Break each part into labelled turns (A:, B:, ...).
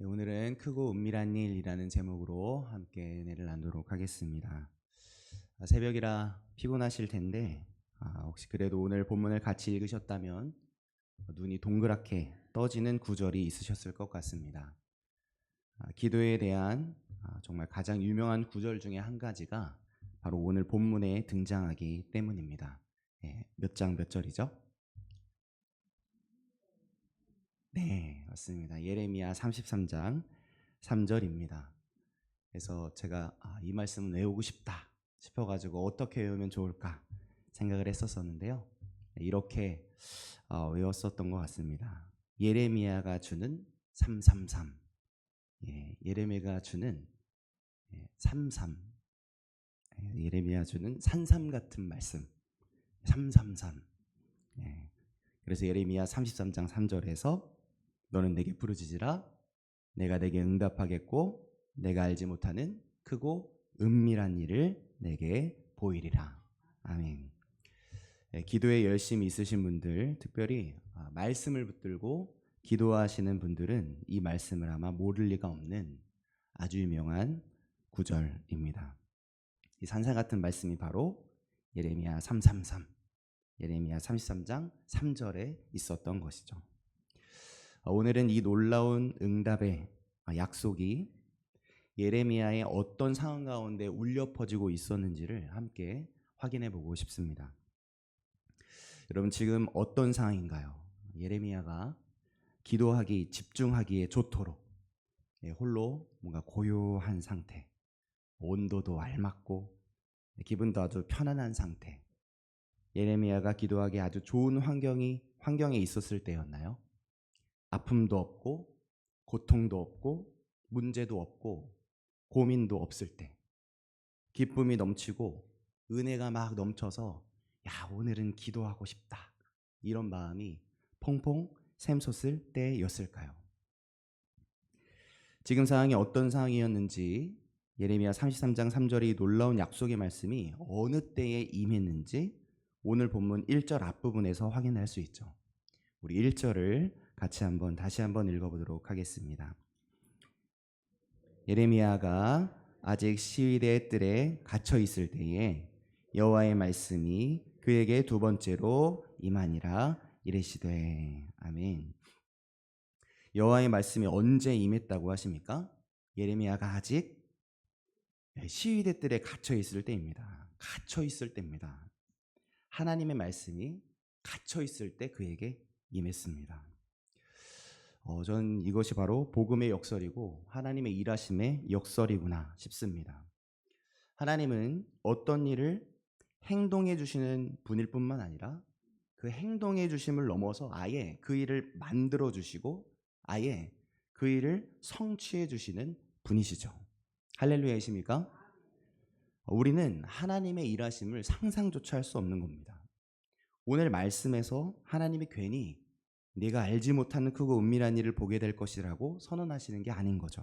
A: 네, 오늘은 크고 은밀한 일이라는 제목으로 함께 은혜를 나누도록 하겠습니다. 아, 새벽이라 피곤하실 텐데 아, 혹시 그래도 오늘 본문을 같이 읽으셨다면 눈이 동그랗게 떠지는 구절이 있으셨을 것 같습니다. 아, 기도에 대한 아, 정말 가장 유명한 구절 중에 한 가지가 바로 오늘 본문에 등장하기 때문입니다. 예, 몇장 몇 절이죠? 네, 맞습니다. 예레미야 33장 3절입니다. 그래서 제가 아, 이 말씀은 외우고 싶다 싶어가지고 어떻게 외우면 좋을까 생각을 했었었는데요. 이렇게 어, 외웠었던 것 같습니다. 예레미야가 주는 333. 예, 예레미야가 주는 예, 33. 예, 예레미야 주는 산삼 같은 말씀. 333. 예, 그래서 예레미야 33장 3절에서 너는 내게 부르짖으라 내가 내게 응답하겠고 내가 알지 못하는 크고 은밀한 일을 내게 보이리라. 아멘. 예, 기도에 열심히 있으신 분들, 특별히 아, 말씀을 붙들고 기도하시는 분들은 이 말씀을 아마 모를 리가 없는 아주 유명한 구절입니다. 이 산사 같은 말씀이 바로 예레미야 333, 예레미야 33장 3절에 있었던 것이죠. 어, 오늘은 이 놀라운 응답의 아, 약속이 예레미야의 어떤 상황 가운데 울려 퍼지고 있었는지를 함께 확인해 보고 싶습니다. 여러분 지금 어떤 상황인가요? 예레미야가 기도하기 집중하기에 좋도록 예, 홀로 뭔가 고요한 상태, 온도도 알맞고 기분도 아주 편안한 상태. 예레미야가 기도하기 아주 좋은 환경이 환경에 있었을 때였나요? 아픔도 없고 고통도 없고 문제도 없고 고민도 없을 때 기쁨이 넘치고 은혜가 막 넘쳐서 야 오늘은 기도하고 싶다 이런 마음이 퐁퐁 샘솟을 때였을까요? 지금 상황이 어떤 상황이었는지 예레미야 33장 3절의 놀라운 약속의 말씀이 어느 때에 임했는지 오늘 본문 1절 앞부분에서 확인할 수 있죠. 우리 1절을 같이 한번 다시 한번 읽어보도록 하겠습니다. 예레미야가 아직 시위대 뜰에 갇혀 있을 때에 여호와의 말씀이 그에게 두 번째로 임하니라 이르시되 아멘. 여호와의 말씀이 언제 임했다고 하십니까? 예레미야가 아직 시위대 뜰에 갇혀 있을 때입니다. 갇혀 있을 때입니다. 하나님의 말씀이 갇혀 있을 때 그에게 임했습니다. 어, 전 이것이 바로 복음의 역설이고 하나님의 일하심의 역설이구나 싶습니다. 하나님은 어떤 일을 행동해 주시는 분일 뿐만 아니라 그 행동해 주심을 넘어서 아예 그 일을 만들어 주시고 아예 그 일을 성취해 주시는 분이시죠. 할렐루야이십니까? 우리는 하나님의 일하심을 상상조차 할 수 없는 겁니다. 오늘 말씀에서 하나님이 괜히 네가 알지 못하는 크고 은밀한 일을 보게 될 것이라고 선언하시는 게 아닌 거죠.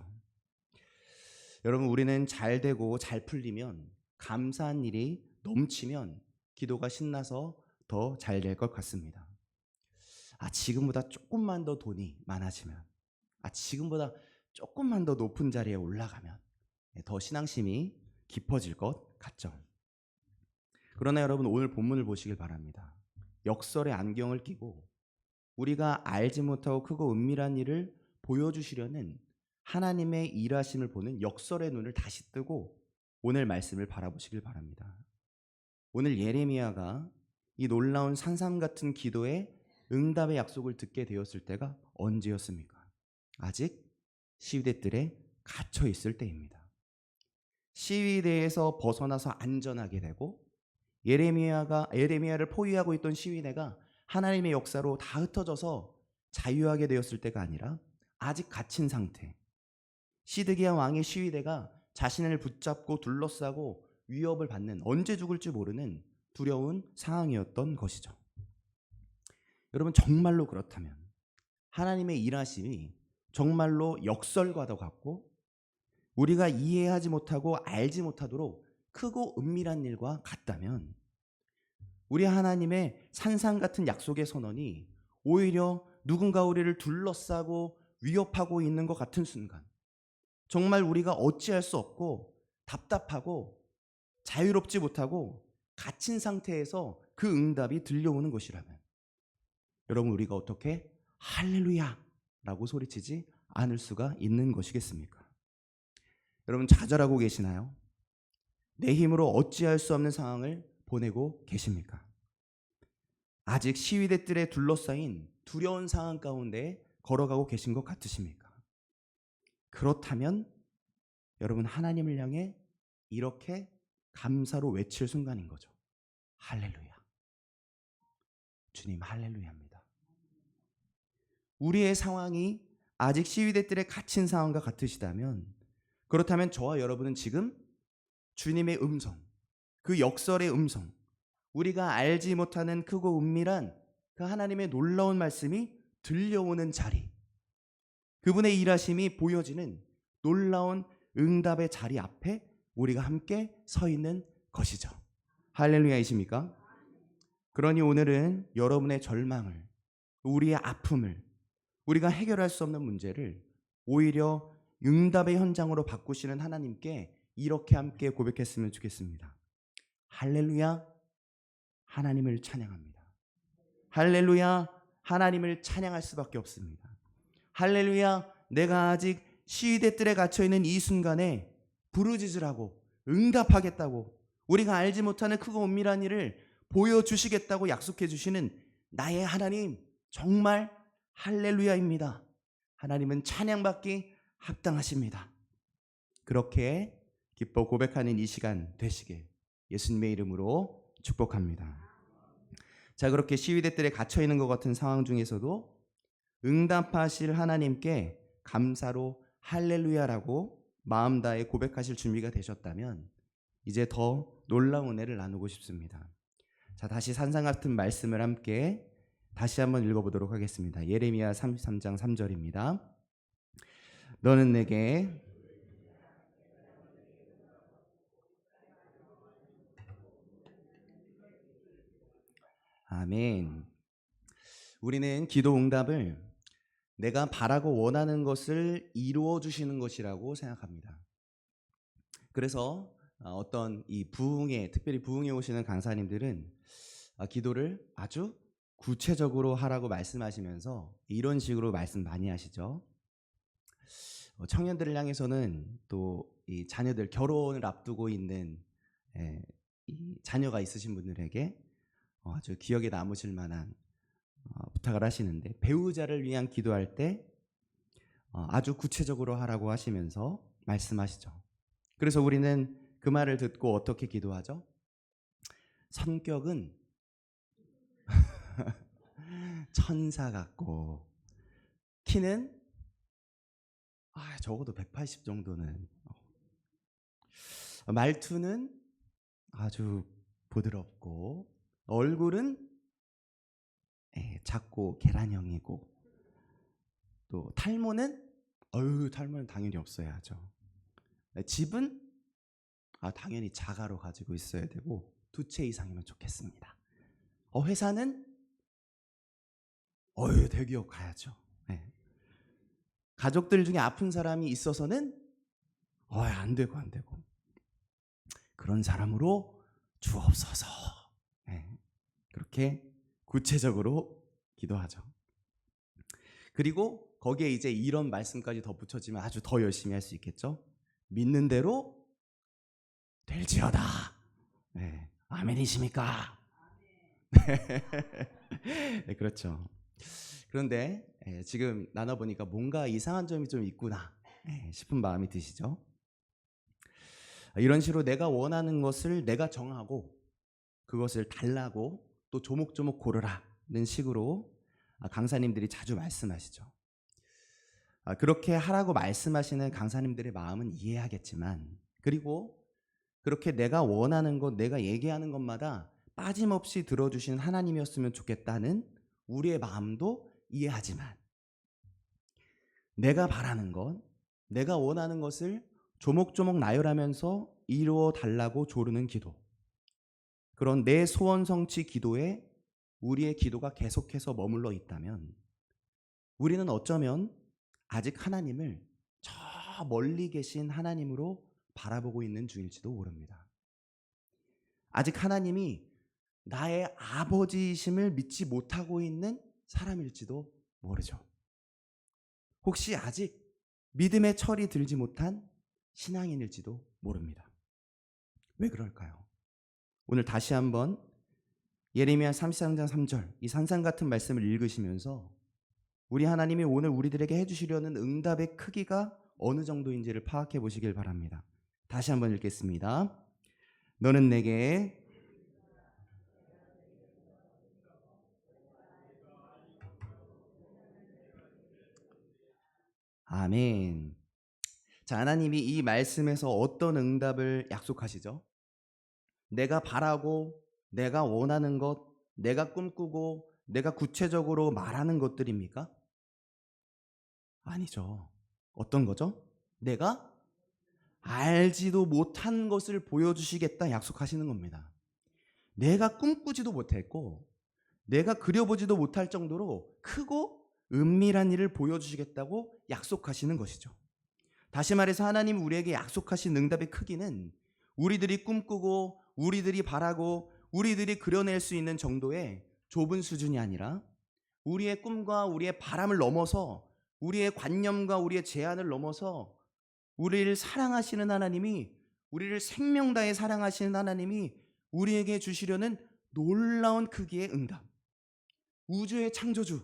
A: 여러분 우리는 잘 되고 잘 풀리면 감사한 일이 넘치면 기도가 신나서 더 잘 될 것 같습니다. 아 지금보다 조금만 더 돈이 많아지면 아 지금보다 조금만 더 높은 자리에 올라가면 더 신앙심이 깊어질 것 같죠. 그러나 여러분 오늘 본문을 보시길 바랍니다. 역설의 안경을 끼고 우리가 알지 못하고 크고 은밀한 일을 보여주시려는 하나님의 일하심을 보는 역설의 눈을 다시 뜨고 오늘 말씀을 바라보시길 바랍니다. 오늘 예레미야가 이 놀라운 산삼 같은 기도의 응답의 약속을 듣게 되었을 때가 언제였습니까? 아직 시위대들에 갇혀 있을 때입니다. 시위대에서 벗어나서 안전하게 되고 예레미야가 예레미야를 포위하고 있던 시위대가 하나님의 역사로 다 흩어져서 자유하게 되었을 때가 아니라 아직 갇힌 상태. 시드기야 왕의 시위대가 자신을 붙잡고 둘러싸고 위협을 받는 언제 죽을지 모르는 두려운 상황이었던 것이죠. 여러분 정말로 그렇다면 하나님의 일하심이 정말로 역설과도 같고 우리가 이해하지 못하고 알지 못하도록 크고 은밀한 일과 같다면 우리 하나님의 산상 같은 약속의 선언이 오히려 누군가 우리를 둘러싸고 위협하고 있는 것 같은 순간, 정말 우리가 어찌할 수 없고 답답하고 자유롭지 못하고 갇힌 상태에서 그 응답이 들려오는 것이라면 여러분 우리가 어떻게 할렐루야 라고 소리치지 않을 수가 있는 것이겠습니까? 여러분 좌절하고 계시나요? 내 힘으로 어찌할 수 없는 상황을 보내고 계십니까? 아직 시위대들에 둘러싸인 두려운 상황 가운데 걸어가고 계신 것 같으십니까? 그렇다면 여러분 하나님을 향해 이렇게 감사로 외칠 순간인 거죠. 할렐루야. 주님 할렐루야입니다. 우리의 상황이 아직 시위대들에 갇힌 상황과 같으시다면 그렇다면 저와 여러분은 지금 주님의 음성, 그 역설의 음성, 우리가 알지 못하는 크고 은밀한 그 하나님의 놀라운 말씀이 들려오는 자리, 그분의 일하심이 보여지는 놀라운 응답의 자리 앞에 우리가 함께 서 있는 것이죠. 할렐루야이십니까? 그러니 오늘은 여러분의 절망을, 우리의 아픔을, 우리가 해결할 수 없는 문제를 오히려 응답의 현장으로 바꾸시는 하나님께 이렇게 함께 고백했으면 좋겠습니다. 할렐루야, 하나님을 찬양합니다. 할렐루야, 하나님을 찬양할 수밖에 없습니다. 할렐루야, 내가 아직 시위대들에 갇혀 있는 이 순간에 부르짖으라고 응답하겠다고 우리가 알지 못하는 크고 은밀한 일을 보여주시겠다고 약속해 주시는 나의 하나님 정말 할렐루야입니다. 하나님은 찬양받기 합당하십니다. 그렇게 기뻐 고백하는 이 시간 되시길 예수님의 이름으로 축복합니다. 자, 그렇게 시위대들에 갇혀 있는 것 같은 상황 중에서도 응답하실 하나님께 감사로 할렐루야라고 마음 다해 고백하실 준비가 되셨다면 이제 더 놀라운 은혜를 나누고 싶습니다. 자, 다시 산상 같은 말씀을 함께 다시 한번 읽어보도록 하겠습니다. 예레미야 33장 3절입니다. 너는 내게 아멘. 우리는 기도 응답을 내가 바라고 원하는 것을 이루어 주시는 것이라고 생각합니다. 그래서 어, 어떤 이 부흥에 특별히 부흥에 오시는 강사님들은 어, 기도를 아주 구체적으로 하라고 말씀하시면서 이런 식으로 말씀 많이 하시죠. 어, 청년들을 향해서는 또 이 자녀들 결혼을 앞두고 있는 예, 이 자녀가 있으신 분들에게 어, 아주 기억에 남으실 만한 어, 부탁을 하시는데 배우자를 위한 기도할 때 어, 아주 구체적으로 하라고 하시면서 말씀하시죠. 그래서 우리는 그 말을 듣고 어떻게 기도하죠? 성격은 천사 같고 키는 아, 적어도 180 정도는 어, 말투는 아주 부드럽고 얼굴은 예, 작고 계란형이고 또 탈모는 어유 탈모는 당연히 없어야죠. 네, 집은 아 당연히 자가로 가지고 있어야 되고 두 채 이상이면 좋겠습니다. 어 회사는 어유 대기업 가야죠. 네. 가족들 중에 아픈 사람이 있어서는 어안 되고 안 되고 그런 사람으로 주옵소서. 네. 그렇게 구체적으로 기도하죠. 그리고 거기에 이제 이런 말씀까지 덧붙여지면 아주 더 열심히 할 수 있겠죠. 믿는 대로 될지어다. 네. 아멘이십니까? 네, 그렇죠. 그런데 예, 지금 나눠보니까 뭔가 이상한 점이 좀 있구나 예, 싶은 마음이 드시죠? 이런 식으로 내가 원하는 것을 내가 정하고 그것을 달라고 또 조목조목 고르라는 식으로 강사님들이 자주 말씀하시죠. 아, 그렇게 하라고 말씀하시는 강사님들의 마음은 이해하겠지만 그리고 그렇게 내가 원하는 것, 내가 얘기하는 것마다 빠짐없이 들어주시는 하나님이었으면 좋겠다는 우리의 마음도 이해하지만 내가 바라는 것, 내가 원하는 것을 조목조목 나열하면서 이루어 달라고 조르는 기도. 그런 내 소원 성취 기도에 우리의 기도가 계속해서 머물러 있다면 우리는 어쩌면 아직 하나님을 저 멀리 계신 하나님으로 바라보고 있는 중일지도 모릅니다. 아직 하나님이 나의 아버지이심을 믿지 못하고 있는 사람일지도 모르죠. 혹시 아직 믿음의 철이 들지 못한 신앙인일지도 모릅니다. 왜 그럴까요? 오늘 다시 한번 예레미야 33장 3절 이 산상 같은 말씀을 읽으시면서 우리 하나님이 오늘 우리들에게 해주시려는 응답의 크기가 어느 정도인지를 파악해 보시길 바랍니다. 다시 한번 읽겠습니다. 너는 내게 아멘. 자, 하나님이 이 말씀에서 어떤 응답을 약속하시죠? 내가 바라고, 내가 원하는 것, 내가 꿈꾸고, 내가 구체적으로 말하는 것들입니까? 아니죠. 어떤 거죠? 내가 알지도 못한 것을 보여주시겠다 약속하시는 겁니다. 내가 꿈꾸지도 못했고, 내가 그려보지도 못할 정도로 크고 은밀한 일을 보여주시겠다고 약속하시는 것이죠. 다시 말해서 하나님 우리에게 약속하신 응답의 크기는 우리들이 꿈꾸고 우리들이 바라고 우리들이 그려낼 수 있는 정도의 좁은 수준이 아니라 우리의 꿈과 우리의 바람을 넘어서 우리의 관념과 우리의 제한을 넘어서 우리를 사랑하시는 하나님이 우리를 생명 다해 사랑하시는 하나님이 우리에게 주시려는 놀라운 크기의 응답. 우주의 창조주,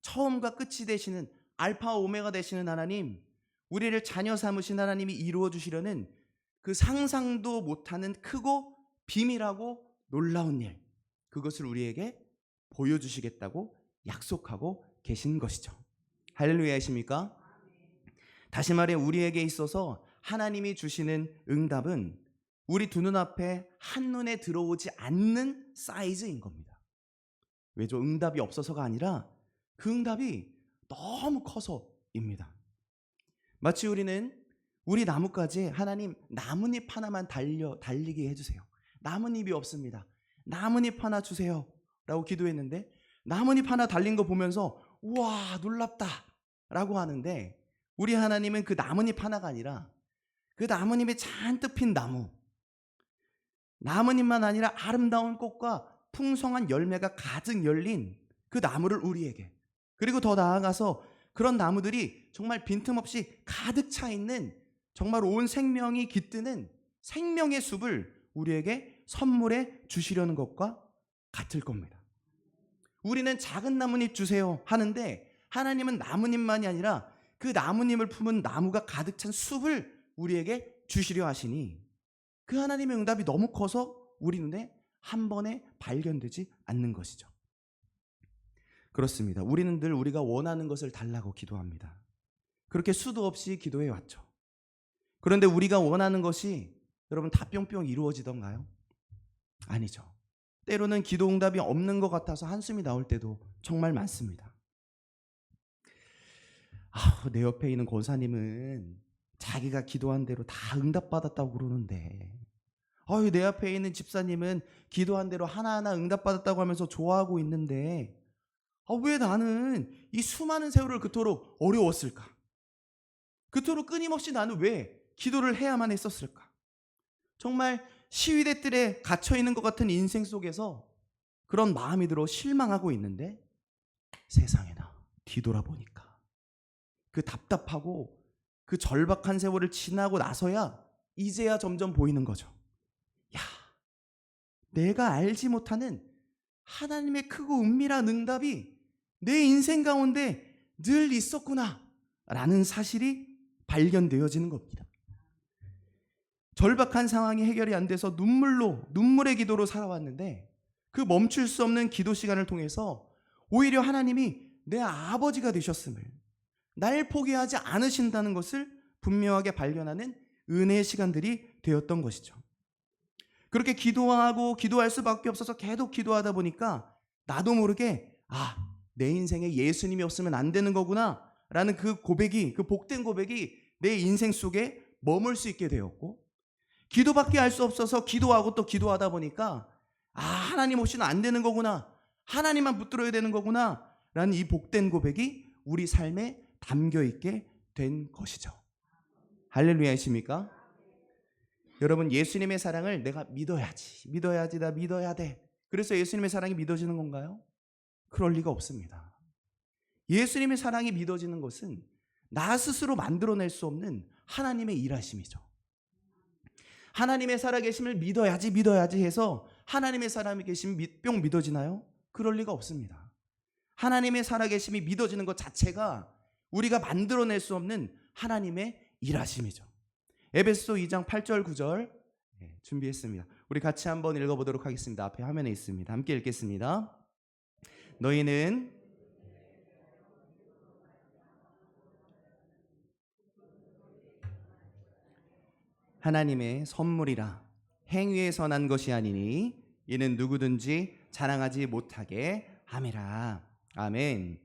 A: 처음과 끝이 되시는 알파 오메가 되시는 하나님, 우리를 자녀 삼으신 하나님이 이루어 주시려는 그 상상도 못하는 크고 비밀하고 놀라운 일, 그것을 우리에게 보여주시겠다고 약속하고 계신 것이죠. 할렐루야이십니까? 다시 말해 우리에게 있어서 하나님이 주시는 응답은 우리 두 눈앞에 한눈에 들어오지 않는 사이즈인 겁니다. 왜죠? 응답이 없어서가 아니라 그 응답이 너무 커서입니다. 마치 우리는 우리 나뭇가지에 하나님 나뭇잎 하나만 달려 달리게 해주세요. 나뭇잎이 없습니다. 나뭇잎 하나 주세요. 라고 기도했는데 나뭇잎 하나 달린 거 보면서 와 놀랍다 라고 하는데 우리 하나님은 그 나뭇잎 하나가 아니라 그 나뭇잎에 잔뜩 핀 나무 나뭇잎만 아니라 아름다운 꽃과 풍성한 열매가 가득 열린 그 나무를 우리에게 그리고 더 나아가서 그런 나무들이 정말 빈틈없이 가득 차 있는 정말 온 생명이 깃드는 생명의 숲을 우리에게 선물해 주시려는 것과 같을 겁니다. 우리는 작은 나뭇잎 주세요 하는데 하나님은 나뭇잎만이 아니라 그 나뭇잎을 품은 나무가 가득 찬 숲을 우리에게 주시려 하시니 그 하나님의 응답이 너무 커서 우리 눈에 한 번에 발견되지 않는 것이죠. 그렇습니다. 우리는 늘 우리가 원하는 것을 달라고 기도합니다. 그렇게 수도 없이 기도해 왔죠. 그런데 우리가 원하는 것이 여러분 다 뿅뿅 이루어지던가요? 아니죠. 때로는 기도 응답이 없는 것 같아서 한숨이 나올 때도 정말 많습니다. 아, 내 옆에 있는 권사님은 자기가 기도한 대로 다 응답받았다고 그러는데, 아유, 내 앞에 있는 집사님은 기도한 대로 하나하나 응답받았다고 하면서 좋아하고 있는데, 아, 왜 나는 이 수많은 세월을 그토록 어려웠을까? 그토록 끊임없이 나는 왜 기도를 해야만 했었을까? 정말 시위대들에 갇혀 있는 것 같은 인생 속에서 그런 마음이 들어 실망하고 있는데 세상에나 뒤돌아보니까 그 답답하고 그 절박한 세월을 지나고 나서야 이제야 점점 보이는 거죠. 야, 내가 알지 못하는 하나님의 크고 은밀한 응답이 내 인생 가운데 늘 있었구나. 라는 사실이 발견되어지는 겁니다. 절박한 상황이 해결이 안 돼서 눈물로, 눈물의 기도로 살아왔는데 그 멈출 수 없는 기도 시간을 통해서 오히려 하나님이 내 아버지가 되셨음을, 날 포기하지 않으신다는 것을 분명하게 발견하는 은혜의 시간들이 되었던 것이죠. 그렇게 기도하고 기도할 수밖에 없어서 계속 기도하다 보니까 나도 모르게 아, 내 인생에 예수님이 없으면 안 되는 거구나 라는 그 고백이, 그 복된 고백이 내 인생 속에 머물 수 있게 되었고 기도밖에 할 수 없어서 기도하고 또 기도하다 보니까 아, 하나님 없이는 안 되는 거구나. 하나님만 붙들어야 되는 거구나. 라는 이 복된 고백이 우리 삶에 담겨 있게 된 것이죠. 할렐루야이십니까? 여러분 예수님의 사랑을 내가 믿어야지. 믿어야지. 나 믿어야 돼. 그래서 예수님의 사랑이 믿어지는 건가요? 그럴 리가 없습니다. 예수님의 사랑이 믿어지는 것은 나 스스로 만들어낼 수 없는 하나님의 일하심이죠. 하나님의 살아계심을 믿어야지 믿어야지 해서 하나님의 살아계심이 계심 뿅 믿어지나요? 그럴 리가 없습니다. 하나님의 살아계심이 믿어지는 것 자체가 우리가 만들어낼 수 없는 하나님의 일하심이죠. 에베소 2장 8절 9절 예, 준비했습니다. 우리 같이 한번 읽어보도록 하겠습니다. 앞에 화면에 있습니다. 함께 읽겠습니다. 너희는 하나님의 선물이라 행위에서 난 것이 아니니 이는 누구든지 자랑하지 못하게 함이라. 아멘.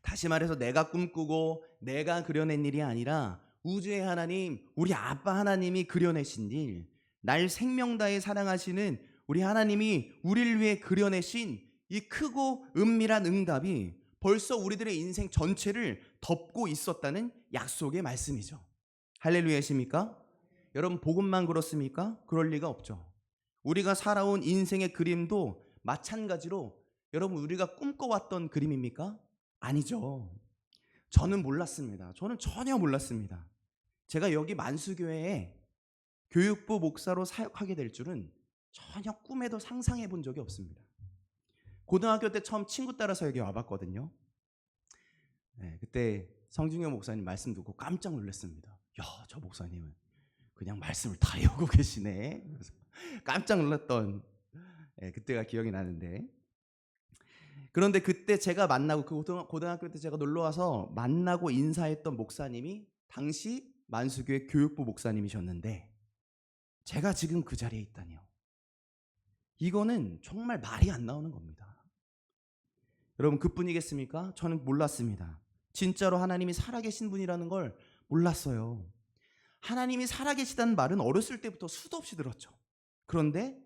A: 다시 말해서 내가 꿈꾸고 내가 그려낸 일이 아니라 우주의 하나님, 우리 아빠 하나님이 그려내신 일, 날 생명 다해 사랑하시는 우리 하나님이 우리를 위해 그려내신 이 크고 은밀한 응답이 벌써 우리들의 인생 전체를 덮고 있었다는 약속의 말씀이죠. 할렐루야십니까? 여러분 복음만 그렇습니까? 그럴 리가 없죠. 우리가 살아온 인생의 그림도 마찬가지로 여러분 우리가 꿈꿔왔던 그림입니까? 아니죠. 저는 몰랐습니다. 저는 전혀 몰랐습니다. 제가 여기 만수교회에 교육부 목사로 사역하게 될 줄은 전혀 꿈에도 상상해 본 적이 없습니다. 고등학교 때 처음 친구 따라서 여기 와봤거든요. 네, 그때 성중현 목사님 말씀 듣고 깜짝 놀랐습니다. 야, 저 목사님은 그냥 말씀을 다 외우고 계시네. 깜짝 놀랐던 네, 그때가 기억이 나는데 그런데 그때 제가 만나고 그 고등- 고등학교 때 제가 놀러 와서 만나고 인사했던 목사님이 당시 만수교회 교육부 목사님이셨는데 제가 지금 그 자리에 있다니요. 이거는 정말 말이 안 나오는 겁니다. 여러분 그뿐이겠습니까? 저는 몰랐습니다. 진짜로 하나님이 살아계신 분이라는 걸 몰랐어요. 하나님이 살아계시다는 말은 어렸을 때부터 수도 없이 들었죠. 그런데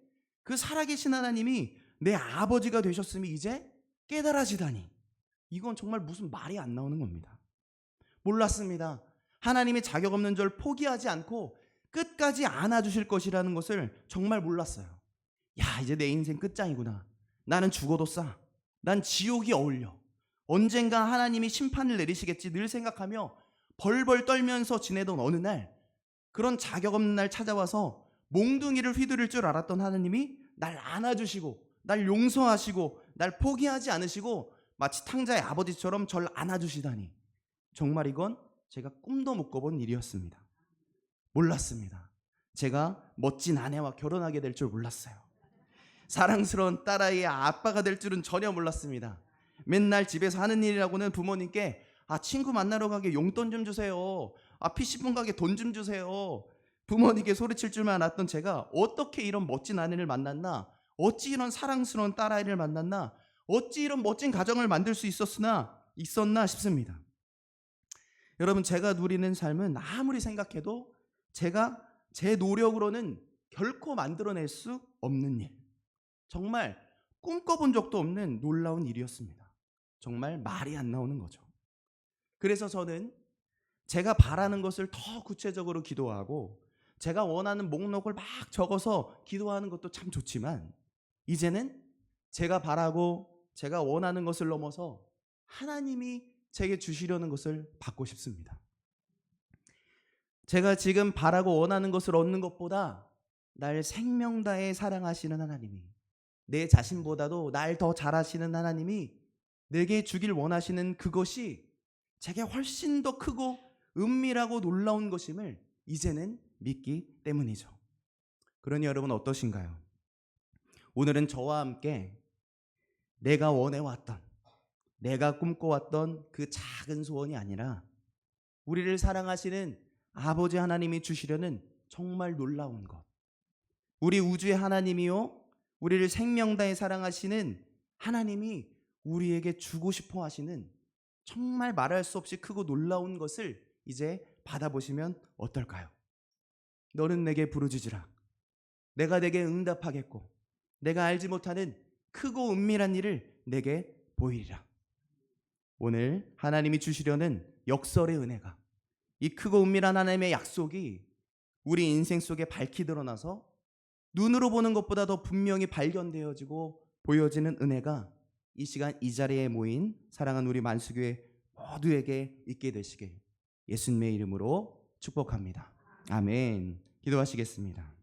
A: 그 살아계신 하나님이 내 아버지가 되셨음이 이제 깨달아지다니. 이건 정말 무슨 말이 안 나오는 겁니다. 몰랐습니다. 하나님이 자격 없는 절 포기하지 않고 끝까지 안아주실 것이라는 것을 정말 몰랐어요. 야, 이제 내 인생 끝장이구나. 나는 죽어도 싸. 난 지옥이 어울려. 언젠가 하나님이 심판을 내리시겠지 늘 생각하며 벌벌 떨면서 지내던 어느 날 그런 자격 없는 날 찾아와서 몽둥이를 휘두를 줄 알았던 하나님이 날 안아주시고 날 용서하시고 날 포기하지 않으시고 마치 탕자의 아버지처럼 절 안아주시다니 정말 이건 제가 꿈도 못 꿔본 일이었습니다. 몰랐습니다. 제가 멋진 아내와 결혼하게 될 줄 몰랐어요. 사랑스러운 딸아이의 아빠가 될 줄은 전혀 몰랐습니다. 맨날 집에서 하는 일이라고는 부모님께 아 친구 만나러 가게 용돈 좀 주세요. 아 PC방 가게 돈 좀 주세요. 부모님께 소리칠 줄만 알았던 제가 어떻게 이런 멋진 아내를 만났나? 어찌 이런 사랑스러운 딸아이를 만났나? 어찌 이런 멋진 가정을 만들 수 있었으나 있었나 싶습니다. 여러분 제가 누리는 삶은 아무리 생각해도 제가 제 노력으로는 결코 만들어낼 수 없는 일. 정말 꿈꿔본 적도 없는 놀라운 일이었습니다. 정말 말이 안 나오는 거죠. 그래서 저는 제가 바라는 것을 더 구체적으로 기도하고 제가 원하는 목록을 막 적어서 기도하는 것도 참 좋지만 이제는 제가 바라고 제가 원하는 것을 넘어서 하나님이 제게 주시려는 것을 받고 싶습니다. 제가 지금 바라고 원하는 것을 얻는 것보다 날 생명 다해 사랑하시는 하나님이 내 자신보다도 날 더 잘하시는 하나님이 내게 주길 원하시는 그것이 제게 훨씬 더 크고 은밀하고 놀라운 것임을 이제는 믿기 때문이죠. 그러니 여러분 어떠신가요? 오늘은 저와 함께 내가 원해왔던, 내가 꿈꿔왔던 그 작은 소원이 아니라 우리를 사랑하시는 아버지 하나님이 주시려는 정말 놀라운 것. 우리 우주의 하나님이요. 우리를 생명 다해 사랑하시는 하나님이 우리에게 주고 싶어 하시는 정말 말할 수 없이 크고 놀라운 것을 이제 받아보시면 어떨까요? 너는 내게 부르짖으라. 내가 내게 응답하겠고 내가 알지 못하는 크고 은밀한 일을 내게 보이리라. 오늘 하나님이 주시려는 역설의 은혜가 이 크고 은밀한 하나님의 약속이 우리 인생 속에 밝히 드러나서 눈으로 보는 것보다 더 분명히 발견되어지고 보여지는 은혜가 이 시간 이 자리에 모인 사랑하는 우리 만수교회 모두에게 있게 되시길 예수님의 이름으로 축복합니다. 아멘. 기도하시겠습니다.